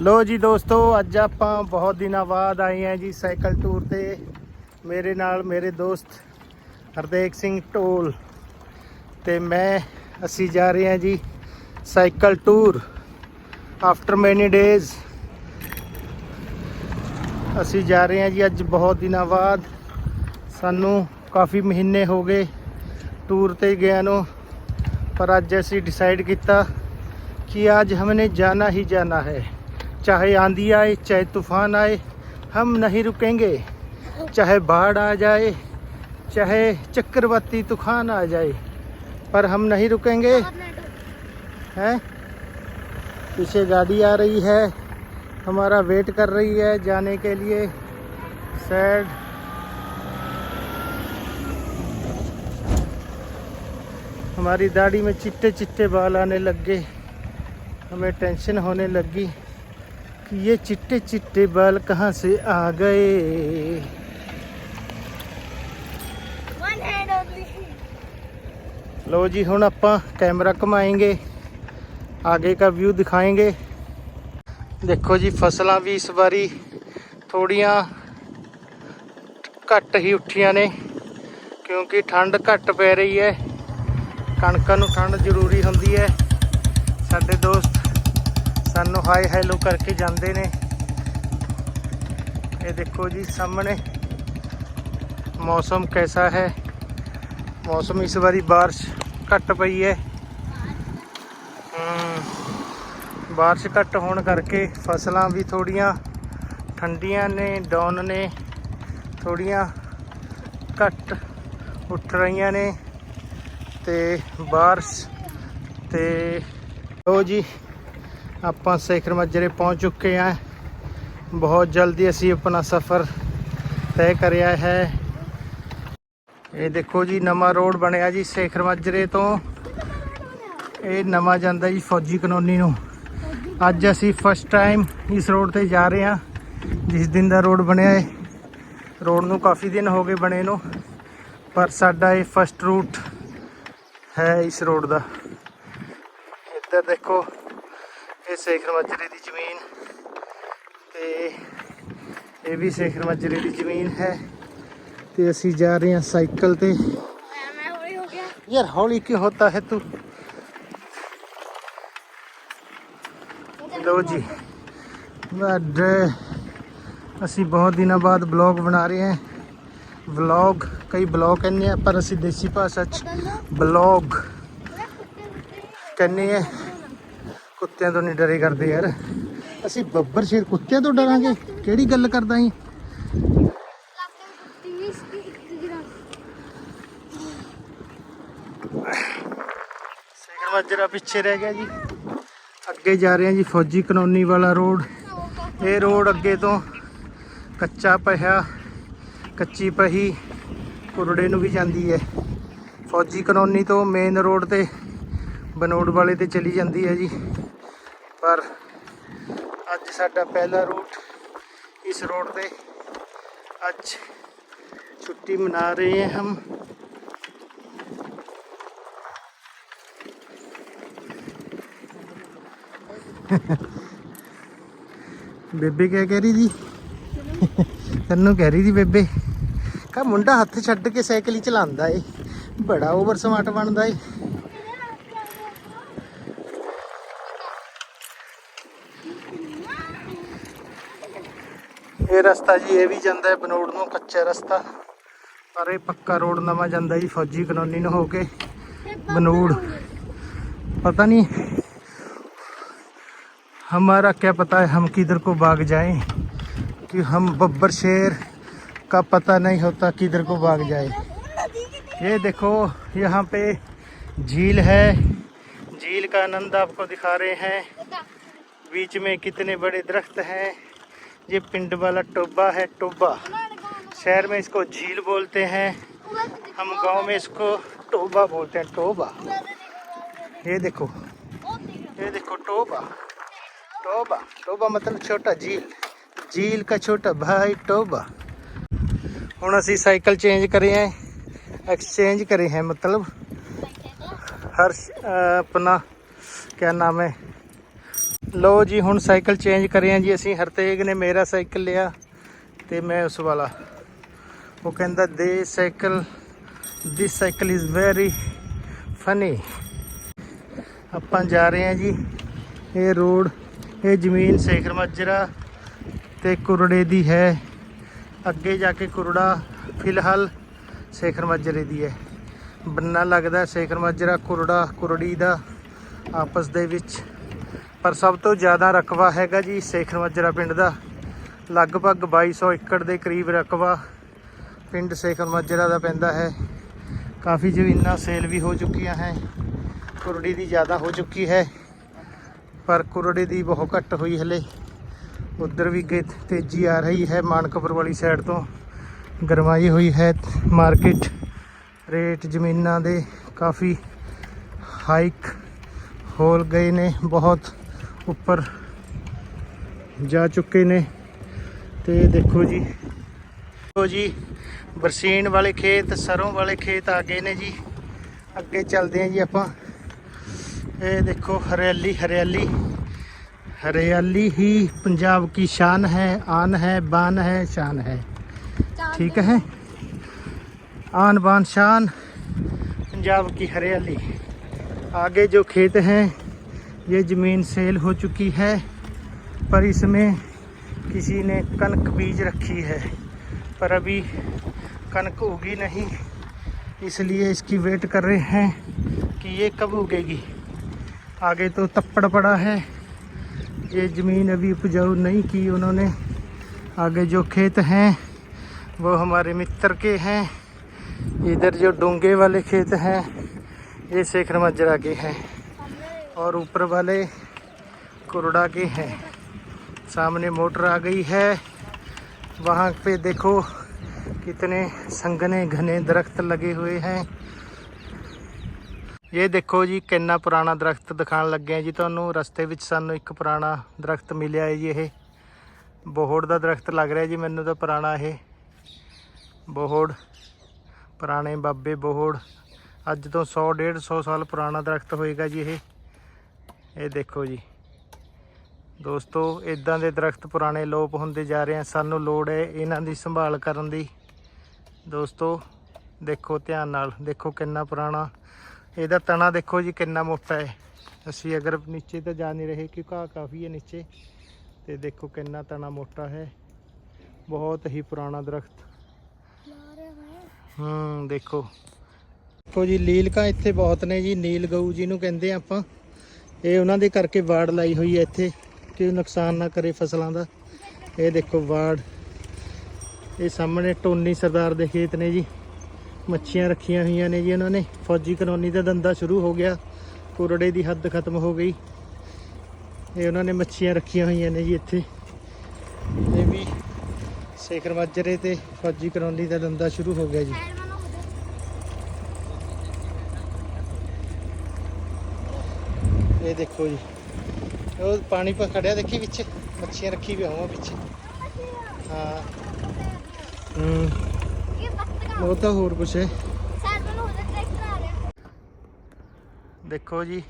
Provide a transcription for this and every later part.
ਲੋ ਜੀ ਦੋਸਤੋ, ਅੱਜ ਆਪਾਂ ਬਹੁਤ ਦਿਨਾਂ ਬਾਅਦ ਆਏ ਆਂ ਜੀ ਸਾਈਕਲ ਟੂਰ ਤੇ। ਮੇਰੇ ਨਾਲ ਮੇਰੇ ਦੋਸਤ ਹਰਦੇਕ ਸਿੰਘ ਢੋਲ ਤੇ ਮੈਂ, ਅਸੀਂ ਜਾ ਰਹੇ ਆਂ ਜੀ cycle tour after many days ਅਸੀਂ ਜਾ ਰਹੇ ਆਂ ਜੀ ਅੱਜ ਬਹੁਤ ਦਿਨਾਂ ਬਾਅਦ। ਸਾਨੂੰ ਕਾਫੀ ਮਹੀਨੇ ਹੋ ਗਏ ਟੂਰ ਤੇ ਗਿਆ ਨੂੰ, ਪਰ ਅੱਜ ਅਸੀਂ ਡਿਸਾਈਡ ਕੀਤਾ ਕਿ ਅੱਜ ਹਮਨੇ ਜਾਣਾ ਹੀ ਜਾਣਾ ਹੈ। चाहे आंधी आए, चाहे तूफ़ान आए, हम नहीं रुकेंगे। चाहे बाढ़ आ जाए, चाहे चक्रवाती तूफ़ान आ जाए, पर हम नहीं रुकेंगे। हैं? पीछे गाड़ी आ रही है, हमारा वेट कर रही है जाने के लिए। सैड। हमारी दाढ़ी में चिट्टे चिट्टे बाल आने लग गए। हमें टेंशन होने लगी। कि ये चिट्टे चिट्टे बाल कहाँ से आ गए? लो जी हूँ आप कैमरा घुमाएंगे आगे का व्यू दिखाएंगे। ਦੇਖੋ ਜੀ ਫਸਲਾਂ ਵੀ ਇਸ ਵਾਰੀ ਥੋੜੀਆਂ ਘੱਟ ਹੀ ਉੱਠੀਆਂ ਨੇ ਕਿਉਂਕਿ ਠੰਡ ਘੱਟ ਪੈ ਰਹੀ ਹੈ ਕਣਕਾਂ ਨੂੰ ਠੰਡ ਜ਼ਰੂਰੀ ਹੁੰਦੀ ਹੈ ਸਾਡੇ ਦੋਸਤ ਸਾਨੂੰ ਹਾਈ ਹੈਲੋ ਕਰਕੇ ਜਾਂਦੇ ਨੇ। ਇਹ ਦੇਖੋ ਜੀ ਸਾਹਮਣੇ ਮੌਸਮ ਕੈਸਾ ਹੈ। ਮੌਸਮ ਇਸ ਵਾਰੀ ਬਾਰਿਸ਼ ਘੱਟ ਪਈ ਹੈ। ਹਮ, ਬਾਰਿਸ਼ ਘੱਟ ਹੋਣ ਕਰਕੇ ਫਸਲਾਂ ਵੀ ਥੋੜੀਆਂ ਠੰਡੀਆਂ ਨੇ ਡਾਊਨ ਨੇ ਥੋੜੀਆਂ ਘੱਟ ਉੱਠ ਰਹੀਆਂ ਨੇ ਤੇ ਬਾਰਿਸ਼ ਤੇ ਲੋ ਜੀ ਆਪਾਂ ਸੇਖਰ ਮੱਜਰੇ ਪਹੁੰਚ ਚੁੱਕੇ ਹਾਂ। ਬਹੁਤ ਜਲਦੀ ਅਸੀਂ ਆਪਣਾ ਸਫ਼ਰ ਤੈਅ ਕਰਿਆ ਹੈ। ਇਹ ਦੇਖੋ ਜੀ, ਨਵਾਂ ਰੋਡ ਬਣਿਆ ਜੀ ਸੇਖਰ ਮੱਜਰੇ ਤੋਂ। ਇਹ ਨਵਾਂ ਜਾਂਦਾ ਜੀ ਫੌਜੀ ਕਲੋਨੀ ਨੂੰ। ਅੱਜ ਅਸੀਂ ਫਸਟ ਟਾਈਮ ਇਸ ਰੋਡ ਤੇ ਜਾ ਰਹੇ ਹਾਂ, ਜਿਸ ਦਿਨ ਦਾ ਰੋਡ ਬਣਿਆ ਹੈ। ਰੋਡ ਨੂੰ ਕਾਫੀ ਦਿਨ ਹੋ ਗਏ ਬਣੇ ਨੂੰ, ਪਰ ਸਾਡਾ ਇਹ ਫਸਟ ਰੂਟ ਹੈ ਇਸ ਰੋਡ ਦਾ। ਇੱਧਰ ਦੇਖੋ ਇਹ ਸੇਖਰ ਮਾਜਰੇ ਦੀ ਜ਼ਮੀਨ ਤੇ ਇਹ ਵੀ ਸੇਖਰ ਮਾਜਰੇ ਦੀ ਜ਼ਮੀਨ ਹੈ ਤੇ ਅਸੀਂ ਜਾ ਰਹੇ ਹਾਂ ਸਾਈਕਲ ਤੇ। ਮੈਂ ਹੌਲੀ ਹੋ ਗਿਆ ਯਾਰ ਹੌਲੀ ਕੀ ਹੁੰਦਾ ਹੈ ਤੂੰ? ਲੋ ਜੀ। ਬੱਡ ਅਸੀਂ ਬਹੁਤ ਦਿਨਾਂ ਬਾਅਦ ਬਲੌਗ ਬਣਾ ਰਹੇ ਹਾਂ। ਵਲੌਗ ਕਈ ਬਲੌਗ ਕਹਿੰਦੇ ਆ ਪਰ ਅਸੀਂ ਦੇਸੀ ਭਾਸ਼ਾ 'ਚ ਬਲੌਗ ਕਹਿੰਦੇ ਆ। ਕੁੱਤਿਆਂ ਤੋਂ ਨਹੀਂ ਡਰੇ ਕਰਦੇ ਯਾਰ। ਅਸੀਂ ਬੱਬਰ ਸ਼ੇਰ ਕੁੱਤਿਆਂ ਤੋਂ ਡਰਾਂਗੇ। ਕਿਹੜੀ ਗੱਲ ਕਰਦਾ ਈ ਸੇਕਰ ਮੱਜਰਾ ਪਿੱਛੇ ਰਹਿ ਗਿਆ ਜੀ। ਅੱਗੇ ਜਾ ਰਹੇ ਹਾਂ ਜੀ ਫੌਜੀ ਕਲੋਨੀ ਵਾਲਾ ਰੋਡ। ਇਹ ਰੋਡ ਅੱਗੇ ਤੋਂ ਕੱਚਾ ਪਿਆ, ਕੱਚੀ ਪਹੀ ਕੁਰੜੇ ਨੂੰ ਵੀ ਜਾਂਦੀ ਹੈ। ਫੌਜੀ ਕਲੋਨੀ ਤੋਂ ਮੇਨ ਰੋਡ ਤੇ ਬਨੋੜ ਵਾਲੇ ਤੇ ਚਲੀ ਜਾਂਦੀ ਹੈ ਜੀ। ਪਰ ਅੱਜ ਸਾਡਾ ਪਹਿਲਾ ਰੂਟ ਇਸ ਰੋਡ ਤੇ ਅੱਜ ਛੁੱਟੀ ਮਨਾ ਰਹੇ ਹਾਂ ਹਮ। ਬੇਬੇ ਕਿਆ ਕਹਿ ਰਹੀ ਜੀ? ਤੈਨੂੰ ਕਹਿ ਰਹੀ ਸੀ ਬੇਬੇ। ਕਾ ਮੁੰਡਾ ਹੱਥ ਛੱਡ ਕੇ ਸਾਈਕਲ ਹੀ ਚਲਾਉਂਦਾ ਏ। ਬੜਾ ਓਵਰ ਸਮਾਰਟ ਬਣਦਾ ਏ। ਇਹ ਰਸਤਾ ਜੀ ਇਹ ਵੀ ਜਾਂਦਾ ਹੈ ਬਨੋੜ ਨੂੰ ਕੱਚਾ ਰਸਤਾ ਪਰ ਇਹ ਪੱਕਾ ਰੋਡ ਨਵਾਂ ਜਾਂਦਾ ਜੀ ਫੌਜੀ ਕਲੋਨੀ ਨੂੰ ਹੋ ਕੇ ਬਨੋੜ पता नहीं हमारा क्या पता है हम किधर को भाग जाएं कि हम बब्बर शेर का पता नहीं होता किधर को भाग जाए ये देखो यहाँ पे झील है झील का आनंद आपको दिखा रहे हैं बीच में कितने बड़े दरख्त हैं ये पिंड वाला टोबा है टोबा शहर में इसको झील बोलते हैं हम गांव में इसको टोबा बोलते हैं टोबा ये देखो ये देखो टोबा टोबा टोबा मतलब छोटा झील झील का छोटा भाई टोबा ਹੁਣ ਅਸੀਂ ਸਾਈਕਲ ਚੇਂਜ ਕਰੇ ਹੈ एक्सचेंज करे हैं मतलब हर अ, अपना क्या नाम है ਜੀ, ਹੁਣ ਸਾਈਕਲ ਚੇਂਜ ਕਰਿਆ ਜੀ ਅਸੀਂ। ਹਰਤੇਗ ਨੇ ਮੇਰਾ ਸਾਈਕਲ ਲਿਆ ਤੇ ਮੈਂ ਉਸ ਵਾਲਾ। ਉਹ ਕਹਿੰਦਾ, the cycle this cycle is very funny ਆਪਾਂ ਜਾ ਰਹੇ ਹਾਂ ਜੀ, ਇਹ ਰੋਡ, ਇਹ ਜ਼ਮੀਨ ਸੇਖਰ ਮਾਜਰਾ ਤੇ ਕੁਰੜੇ ਦੀ ਹੈ। ਅੱਗੇ ਜਾ ਕੇ ਕੁਰੜਾ, ਫਿਲਹਾਲ ਸੇਖਰ ਮਾਜਰੇ ਦੀ ਹੈ। ਬੰਨਾ ਲੱਗਦਾ ਸੇਖਰ ਮਾਜਰਾ ਕੁਰੜਾ, ਕੁਰੜੀ ਦਾ ਆਪਸ ਦੇ ਵਿੱਚ। ਪਰ ਸਭ ਤੋਂ ਜ਼ਿਆਦਾ ਰਕਬਾ ਹੈਗਾ ਜੀ ਸੇਖਰ ਮਾਜਰਾ ਪਿੰਡ ਦਾ। ਲਗਭਗ 2200 ਏਕੜ ਦੇ ਕਰੀਬ ਰਕਬਾ ਪਿੰਡ ਸੇਖਰ ਮਾਜਰਾ ਦਾ ਪੈਂਦਾ ਹੈ। ਕਾਫੀ ਜ਼ਮੀਨਾਂ ਸੇਲ ਵੀ ਹੋ ਚੁੱਕੀਆਂ ਹੈ। ਕੁਰੜੀ ਦੀ ਜ਼ਿਆਦਾ ਹੋ ਚੁੱਕੀ ਹੈ। ਪਰ ਕੁਰੜੀ ਦੀ ਬਹੁਤ ਘੱਟ ਹੋਈ ਹਲੇ। ਉਧਰ ਵੀ ਗੇ- ਤੇਜ਼ੀ ਆ ਰਹੀ ਹੈ। ਮਾਨਕਪੁਰ ਵਾਲੀ ਸਾਈਡ ਤੋਂ ਗਰਮਾਈ ਹੋਈ ਹੈ। ਮਾਰਕੀਟ ਰੇਟ ਜ਼ਮੀਨਾਂ ਦੇ ਕਾਫੀ ਹਾਈਕ ਹੋ ਗਏ ਨੇ। ਬਹੁਤ ਉੱਪਰ ਜਾ ਚੁੱਕੇ ਨੇ ਤੇ ਦੇਖੋ ਜੀ ਦੇਖੋ ਜੀ ਬਰਸੀਨ ਵਾਲੇ ਖੇਤ ਸਰੋਂ ਵਾਲੇ ਖੇਤ ਆ ਗਏ ਨੇ ਜੀ ਅੱਗੇ ਚੱਲਦੇ ਹਾਂ ਜੀ ਆਪਾਂ ਇਹ ਦੇਖੋ ਹਰਿਆਲੀ ਹਰਿਆਲੀ हरियाली ही पंजाब की शान है आन है बान है शान है ठीक है आन बान शान पंजाब की हरियाली आगे जो खेत हैं ये ज़मीन सेल हो चुकी है, पर इसमें किसी ने कनक बीज रखी है। पर अभी कनक उगी नहीं, इसलिए इसकी वेट कर रहे हैं कि ये कब उगेगी। आगे तो तप्पड़ पड़ा है। ये ज़मीन अभी उपजाऊ नहीं की उन्होंने। आगे जो खेत हैं, वो हमारे मित्र के हैं। इधर जो डोंगे वाले खेत हैं, ये शेखर मजरा के हैं। और ऊपर वाले कुरडा के हैं सामने मोटर आ गई है वहाँ पे देखो कितने संघने घने दरख्त लगे हुए हैं ਇਹ ਦੇਖੋ ਜੀ ਕਿੰਨਾ ਪੁਰਾਣਾ ਦਰਖਤ ਦਿਖਾਣ ਲੱਗੇ ਆ ਜੀ ਤੁਹਾਨੂੰ ਰਸਤੇ ਵਿੱਚ ਸਾਨੂੰ ਇੱਕ ਪੁਰਾਣਾ ਦਰਖਤ ਮਿਲਿਆ ਹੈ ਜੀ ਇਹ ਬੋਹੜ ਦਾ ਦਰਖਤ ਲੱਗ ਰਿਹਾ ਜੀ ਮੈਨੂੰ ਤਾਂ ਪੁਰਾਣਾ ਇਹ ਬੋਹੜ ਪੁਰਾਣੇ ਬਾਬੇ ਬੋਹੜ ਅੱਜ ਤੋਂ 100 150 ਸਾਲ ਪੁਰਾਣਾ ਦਰਖਤ ਹੋਏਗਾ ਜੀ ਇਹ ਇਹ ਦੇਖੋ ਜੀ। ਦੋਸਤੋ ਇਦਾਂ ਦੇ ਦਰਖਤ ਪੁਰਾਣੇ ਲੋਪ ਹੁੰਦੇ ਜਾ ਰਹੇ ਆ। ਸਾਨੂੰ ਲੋੜ ਹੈ ਇਹਨਾਂ ਦੀ ਸੰਭਾਲ ਕਰਨ ਦੀ। ਦੋਸਤੋ, ਦੇਖੋ ਧਿਆਨ ਨਾਲ। ਦੇਖੋ ਕਿੰਨਾ ਪੁਰਾਣਾ। ਇਹਦਾ ਤਣਾ ਦੇਖੋ ਜੀ, ਕਿੰਨਾ ਮੋਟਾ ਹੈ। ਅਸੀਂ ਅਗਰ ਨੀਚੇ ਤਾਂ ਜਾ ਨਹੀਂ ਰਹੇ ਕਿ ਘਾਹ ਕਾਫੀ ਹੈ ਨੀਚੇ। ਤੇ ਦੇਖੋ ਕਿੰਨਾ ਤਣਾ ਮੋਟਾ ਹੈ। ਬਹੁਤ ਹੀ ਪੁਰਾਣਾ ਦਰਖਤ। ਹੂੰ, ਦੇਖੋ। ਦੇਖੋ ਜੀ, ਲੀਲਕਾਂ ਇੱਥੇ ਬਹੁਤ ਨੇ ਜੀ। ਨੀਲ ਗਊ ਜੀ ਨੂੰ ਕਹਿੰਦੇ ਆਪਾਂ। ਇਹ ਉਹਨਾਂ ਦੇ ਕਰਕੇ ਵਾੜ ਲਾਈ ਹੋਈ ਹੈ ਇੱਥੇ ਕਿ ਨੁਕਸਾਨ ਨਾ ਕਰੇ ਫਸਲਾਂ ਦਾ। ਇਹ ਦੇਖੋ ਵਾੜ। ਇਹ ਸਾਹਮਣੇ ਟੋਨੀ ਸਰਦਾਰ ਦੇ ਖੇਤ ਨੇ ਜੀ। ਮੱਛੀਆਂ ਰੱਖੀਆਂ ਹੋਈਆਂ ਨੇ ਜੀ ਉਹਨਾਂ ਨੇ। ਫੌਜੀ ਕਲੋਨੀ ਦਾ ਧੰਦਾ ਸ਼ੁਰੂ ਹੋ ਗਿਆ। ਕੁਰੜੇ ਦੀ ਹੱਦ ਖਤਮ ਹੋ ਗਈ। ਇਹ ਉਹਨਾਂ ਨੇ ਮੱਛੀਆਂ ਰੱਖੀਆਂ ਹੋਈਆਂ ਨੇ ਜੀ ਇੱਥੇ। ਇਹ ਵੀ ਸੇਖਰ ਮਾਜਰੇ ਤੇ ਫੌਜੀ ਕਲੋਨੀ ਦਾ ਧੰਦਾ ਸ਼ੁਰੂ ਹੋ ਗਿਆ ਜੀ। ਦੇਖੋ ਜੀ। ਉਹ ਪਾਣੀ ਪਾ ਖੜਿਆ, ਦੇਖੀ ਵਿੱਚ ਮੱਛੀਆਂ ਰੱਖੀ ਵੀ ਹੋਵਾਂ ਵਿੱਚ ਹਾਂ। ਹੂੰ। ਇਹ ਉਹ ਤਾਂ ਹੋਰ ਕੁਛ ਹੈ। ਦੇਖੋ ਜੀ,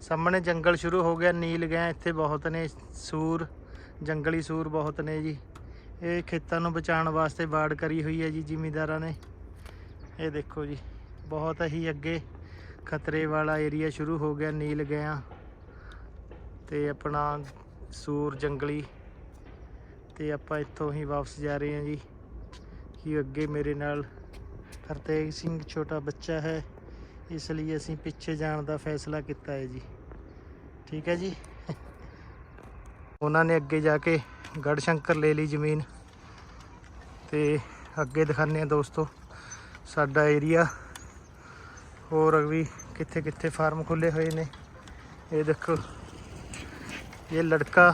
ਸਾਹਮਣੇ ਜੰਗਲ ਸ਼ੁਰੂ ਹੋ ਗਿਆ, ਨੀਲ ਗਏ ਇੱਥੇ ਬਹੁਤ ਨੇ, ਸੂਰ, ਜੰਗਲੀ ਸੂਰ ਬਹੁਤ ਨੇ ਜੀ। ਇਹ ਖੇਤਾਂ ਨੂੰ ਬਚਾਉਣ ਵਾਸਤੇ ਬਾੜ ਕਰੀ ਹੋਈ ਹੈ ਜੀ ਜ਼ਿਮੀਂਦਾਰਾਂ ਨੇ। ਇਹ ਦੇਖੋ ਜੀ, ਬਹੁਤ ਹੀ ਅੱਗੇ ਖਤਰੇ ਵਾਲਾ ਏਰੀਆ ਸ਼ੁਰੂ ਹੋ ਗਿਆ, ਨੀਲ ਗਿਆ ਤੇ ਆਪਣਾ ਸੂਰ ਜੰਗਲੀ। ਤੇ ਆਪਾਂ ਇੱਥੋਂ ਹੀ ਵਾਪਸ ਜਾ ਰਹੇ ਹਾਂ ਜੀ। ਕਿ ਅੱਗੇ ਮੇਰੇ ਨਾਲ ਹਰਤੇਜ ਸਿੰਘ ਛੋਟਾ ਬੱਚਾ ਹੈ। ਇਸ ਲਈ ਅਸੀਂ ਪਿੱਛੇ ਜਾਣ ਦਾ ਫੈਸਲਾ ਕੀਤਾ ਹੈ ਜੀ। ਠੀਕ ਹੈ ਜੀ। ਉਹਨਾਂ ਨੇ ਅੱਗੇ ਜਾ ਕੇ ਗੜ ਸ਼ੰਕਰ ਲੈ ਲਈ ਜ਼ਮੀਨ। ਤੇ ਅੱਗੇ ਦਿਖਾਉਂਦੇ ਆ ਦੋਸਤੋ, ਸਾਡਾ ਏਰੀਆ ਹੋਰ ਵੀ ਕਿੱਥੇ ਕਿੱਥੇ ਫਾਰਮ ਖੁੱਲੇ ਹੋਏ ਨੇ। ਇਹ ਦੇਖੋ। ये लड़का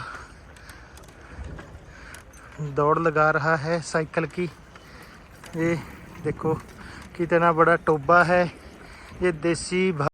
दौड़ लगा रहा है साइकिल की। ये देखो, कितना बड़ा टोबा है। ये देसी